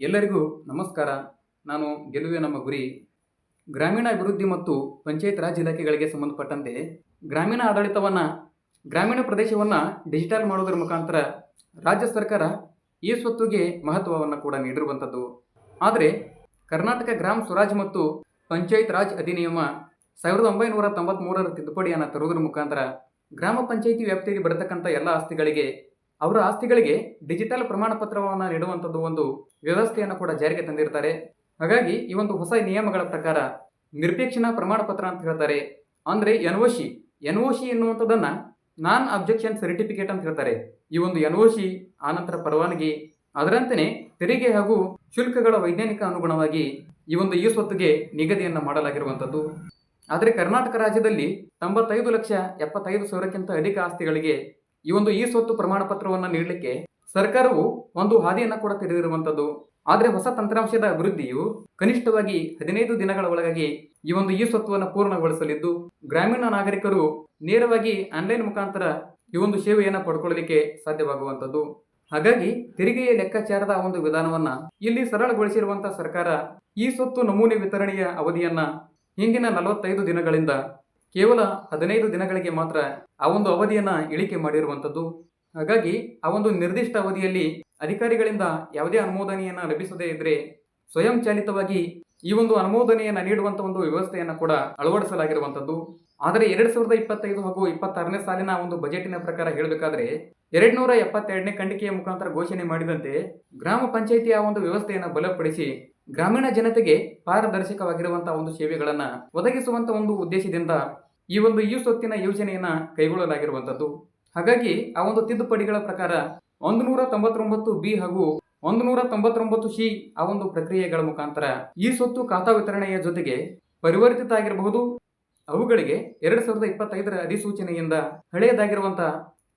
ಎಲ್ಲರಿಗೂ ನಮಸ್ಕಾರ. ನಾನು ಗೆಲುವೆ ನಮ್ಮ ಗುರಿ ಗ್ರಾಮೀಣ ಅಭಿವೃದ್ಧಿ ಮತ್ತು ಪಂಚಾಯತ್ ರಾಜ್ ಇಲಾಖೆಗಳಿಗೆ ಸಂಬಂಧಪಟ್ಟಂತೆ ಗ್ರಾಮೀಣ ಆಡಳಿತವನ್ನು, ಗ್ರಾಮೀಣ ಪ್ರದೇಶವನ್ನು ಡಿಜಿಟಲ್ ಮಾಡೋದರ ಮುಖಾಂತರ ರಾಜ್ಯ ಸರ್ಕಾರ ಈ ಸ್ವತ್ತುಗೆ ಮಹತ್ವವನ್ನು ಕೂಡ ನೀಡಿರುವಂಥದ್ದು. ಆದರೆ ಕರ್ನಾಟಕ ಗ್ರಾಮ ಸ್ವರಾಜ್ ಮತ್ತು ಪಂಚಾಯತ್ ರಾಜ್ ಅಧಿನಿಯಮ ಸಾವಿರದ ಒಂಬೈನೂರ ತೊಂಬತ್ತ್ಮೂರರ ತಿದ್ದುಪಡಿಯನ್ನು ತರುವುದರ ಮುಖಾಂತರ ಗ್ರಾಮ ಪಂಚಾಯಿತಿ ವ್ಯಾಪ್ತಿಯಲ್ಲಿ ಬರತಕ್ಕಂಥ ಎಲ್ಲ ಆಸ್ತಿಗಳಿಗೆ ಅವರ ಆಸ್ತಿಗಳಿಗೆ ಡಿಜಿಟಲ್ ಪ್ರಮಾಣ ಪತ್ರವನ್ನು ನೀಡುವಂಥದ್ದು ಒಂದು ವ್ಯವಸ್ಥೆಯನ್ನು ಕೂಡ ಜಾರಿಗೆ ತಂದಿರ್ತಾರೆ. ಹಾಗಾಗಿ ಈ ಒಂದು ಹೊಸ ನಿಯಮಗಳ ಪ್ರಕಾರ ನಿರ್ಪೇಕ್ಷಣ ಪ್ರಮಾಣ ಪತ್ರ ಅಂತ ಹೇಳ್ತಾರೆ. ಅಂದರೆ N O C N O C ಎನ್ನುವಂಥದ್ದನ್ನು non objection certificate ಅಂತ ಹೇಳ್ತಾರೆ. ಈ ಒಂದು ಎನ್ ಒ ಸಿ ಆನಂತರ ಪರವಾನಗಿ. ಅದರಂತೆಯೇ ತೆರಿಗೆ ಹಾಗೂ ಶುಲ್ಕಗಳ ವೈಜ್ಞಾನಿಕ ಅನುಗುಣವಾಗಿ ಈ ಒಂದು ಈ ಸ್ವತ್ತಿಗೆ ನಿಗದಿಯನ್ನು ಮಾಡಲಾಗಿರುವಂಥದ್ದು. ಆದರೆ ಕರ್ನಾಟಕ ರಾಜ್ಯದಲ್ಲಿ ತೊಂಬತ್ತೈದು ಲಕ್ಷ ಎಪ್ಪತ್ತೈದು ಸಾವಿರಕ್ಕಿಂತ ಅಧಿಕ ಆಸ್ತಿಗಳಿಗೆ ಈ ಒಂದು ಈ ಸ್ವತ್ತು ಪ್ರಮಾಣ ಪತ್ರವನ್ನು ನೀಡಲಿಕ್ಕೆ ಸರ್ಕಾರವು ಒಂದು ಹಾದಿಯನ್ನು ಕೂಡ ತೆರೆದಿರುವಂಥದ್ದು. ಆದರೆ ಹೊಸ ತಂತ್ರಾಂಶದ ಅಭಿವೃದ್ಧಿಯು ಕನಿಷ್ಠವಾಗಿ ಹದಿನೈದು ದಿನಗಳ ಒಳಗಾಗಿ ಈ ಒಂದು ಈ ಸ್ವತ್ತುವನ್ನು ಪೂರ್ಣಗೊಳಿಸಲಿದ್ದು, ಗ್ರಾಮೀಣ ನಾಗರಿಕರು ನೇರವಾಗಿ ಆನ್ಲೈನ್ ಮುಖಾಂತರ ಈ ಒಂದು ಸೇವೆಯನ್ನು ಪಡ್ಕೊಳ್ಳಲಿಕ್ಕೆ ಸಾಧ್ಯವಾಗುವಂಥದ್ದು. ಹಾಗಾಗಿ ತೆರಿಗೆಯ ಲೆಕ್ಕಾಚಾರದ ಒಂದು ವಿಧಾನವನ್ನ ಇಲ್ಲಿ ಸರಳಗೊಳಿಸಿರುವಂತಹ ಸರ್ಕಾರ ಈ ಸ್ವತ್ತು ನಮೂನೆ ವಿತರಣೆಯ ಅವಧಿಯನ್ನ ಹಿಂದಿನ ನಲವತ್ತೈದು ದಿನಗಳಿಂದ ಕೇವಲ ಹದಿನೈದು ದಿನಗಳಿಗೆ ಮಾತ್ರ ಆ ಒಂದು ಅವಧಿಯನ್ನ ಇಳಿಕೆ ಮಾಡಿರುವಂಥದ್ದು. ಹಾಗಾಗಿ ಆ ಒಂದು ನಿರ್ದಿಷ್ಟ ಅವಧಿಯಲ್ಲಿ ಅಧಿಕಾರಿಗಳಿಂದ ಯಾವುದೇ ಅನುಮೋದನೆಯನ್ನ ಲಭಿಸದೇ ಇದ್ದರೆ ಸ್ವಯಂ ಚಾಲಿತವಾಗಿ ಈ ಒಂದು ಅನುಮೋದನೆಯನ್ನ ನೀಡುವಂಥ ಒಂದು ವ್ಯವಸ್ಥೆಯನ್ನ ಕೂಡ ಅಳವಡಿಸಲಾಗಿರುವಂಥದ್ದು. ಆದರೆ ಎರಡ್ ಸಾವಿರದ ಇಪ್ಪತ್ತೈದು ಹಾಗೂ ಇಪ್ಪತ್ತಾರನೇ ಸಾಲಿನ ಒಂದು ಬಜೆಟಿನ ಪ್ರಕಾರ ಹೇಳಬೇಕಾದ್ರೆ ಎರಡ್ ನೂರ ಎಪ್ಪತ್ತೆರಡನೇ ಖಂಡಿಕೆಯ ಮುಖಾಂತರ ಘೋಷಣೆ ಮಾಡಿದಂತೆ ಗ್ರಾಮ ಪಂಚಾಯಿತಿಯ ಒಂದು ವ್ಯವಸ್ಥೆಯನ್ನು ಬಲಪಡಿಸಿ ಗ್ರಾಮೀಣ ಜನತೆಗೆ ಪಾರದರ್ಶಕವಾಗಿರುವಂತಹ ಒಂದು ಸೇವೆಗಳನ್ನ ಒದಗಿಸುವಂತ ಒಂದು ಉದ್ದೇಶದಿಂದ ಈ ಒಂದು ಈ ಸೊತ್ತಿನ ಯೋಜನೆಯನ್ನ ಕೈಗೊಳ್ಳಲಾಗಿರುವಂತದ್ದು. ಹಾಗಾಗಿ ಆ ಒಂದು ತಿದ್ದುಪಡಿಗಳ ಪ್ರಕಾರ ಒಂದು ನೂರ ತೊಂಬತ್ತೊಂಬತ್ತು ಬಿ ಹಾಗೂ ಒಂದು ನೂರ ತೊಂಬತ್ತೊಂಬತ್ತು ಸಿ ಆ ಒಂದು ಪ್ರಕ್ರಿಯೆಗಳ ಮುಖಾಂತರ ಈ ಸ್ವತ್ತು ಖಾತಾ ವಿತರಣೆಯ ಜೊತೆಗೆ ಪರಿವರ್ತಿತ ಆಗಿರಬಹುದು. ಅವುಗಳಿಗೆ ಎರಡು ಸಾವಿರದ ಇಪ್ಪತ್ತೈದರ ಅಧಿಸೂಚನೆಯಿಂದ ಹಳೆಯದಾಗಿರುವಂತಹ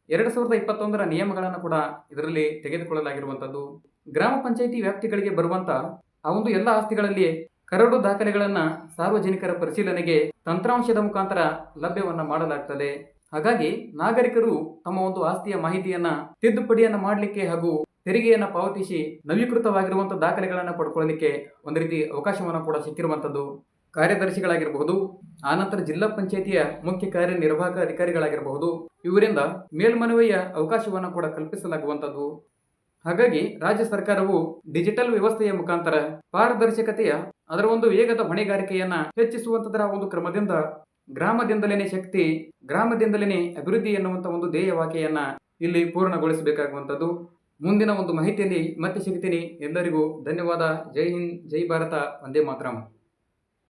ಎರಡು ಸಾವಿರದ ಇಪ್ಪತ್ತೊಂದರ ನಿಯಮಗಳನ್ನು ಕೂಡ ಇದರಲ್ಲಿ ತೆಗೆದುಕೊಳ್ಳಲಾಗಿರುವಂತದ್ದು. ಗ್ರಾಮ ಪಂಚಾಯಿತಿ ವ್ಯಾಪ್ತಿಗಳಿಗೆ ಬರುವಂತ ಆ ಒಂದು ಎಲ್ಲ ಆಸ್ತಿಗಳಲ್ಲಿ ಕರಡು ದಾಖಲೆಗಳನ್ನ ಸಾರ್ವಜನಿಕರ ಪರಿಶೀಲನೆಗೆ ತಂತ್ರಾಂಶದ ಮುಖಾಂತರ ಲಭ್ಯವನ್ನ ಮಾಡಲಾಗ್ತದೆ. ಹಾಗಾಗಿ ನಾಗರಿಕರು ತಮ್ಮ ಒಂದು ಆಸ್ತಿಯ ಮಾಹಿತಿಯನ್ನ ತಿದ್ದುಪಡಿಯನ್ನ ಮಾಡಲಿಕ್ಕೆ ಹಾಗೂ ತೆರಿಗೆಯನ್ನ ಪಾವತಿಸಿ ನವೀಕೃತವಾಗಿರುವಂಥ ದಾಖಲೆಗಳನ್ನ ಪಡ್ಕೊಳ್ಳಲಿಕ್ಕೆ ಒಂದು ರೀತಿ ಅವಕಾಶವನ್ನು ಕೂಡ ಸಿಕ್ಕಿರುವಂತದ್ದು ಕಾರ್ಯದರ್ಶಿಗಳಾಗಿರಬಹುದು ಆನಂತರ ಜಿಲ್ಲಾ ಪಂಚಾಯಿತಿಯ ಮುಖ್ಯ ಕಾರ್ಯನಿರ್ವಾಹಕ ಅಧಿಕಾರಿಗಳಾಗಿರಬಹುದು, ಇವರಿಂದ ಮೇಲ್ಮನವಿಯ ಅವಕಾಶವನ್ನು ಕೂಡ ಕಲ್ಪಿಸಲಾಗುವಂಥದ್ದು ಹಾಗಾಗಿ ರಾಜ್ಯ ಸರ್ಕಾರವು ಡಿಜಿಟಲ್ ವ್ಯವಸ್ಥೆಯ ಮುಖಾಂತರ ಪಾರದರ್ಶಕತೆಯ, ಅದರ ಒಂದು ವೇಗದ ಹೊಣೆಗಾರಿಕೆಯನ್ನ ಹೆಚ್ಚಿಸುವಂತದರ ಒಂದು ಕ್ರಮದಿಂದ ಗ್ರಾಮದಿಂದಲೇನೆ ಶಕ್ತಿ, ಗ್ರಾಮದಿಂದಲೇನೆ ಅಭಿವೃದ್ಧಿ ಎನ್ನುವಂತ ಒಂದು ಧ್ಯೇಯ ವಾಕೆಯನ್ನು ಇಲ್ಲಿ ಪೂರ್ಣಗೊಳಿಸಬೇಕಾಗುವಂಥದ್ದು. ಮುಂದಿನ ಒಂದು ಮಾಹಿತಿಯಲ್ಲಿ ಮತ್ತೆ ಸಿಗ್ತೀನಿ. ಎಲ್ಲರಿಗೂ ಧನ್ಯವಾದ. ಜೈ ಹಿಂದ್, ಜೈ ಭಾರತ. ವಂದೇ ಮಾತರಂ.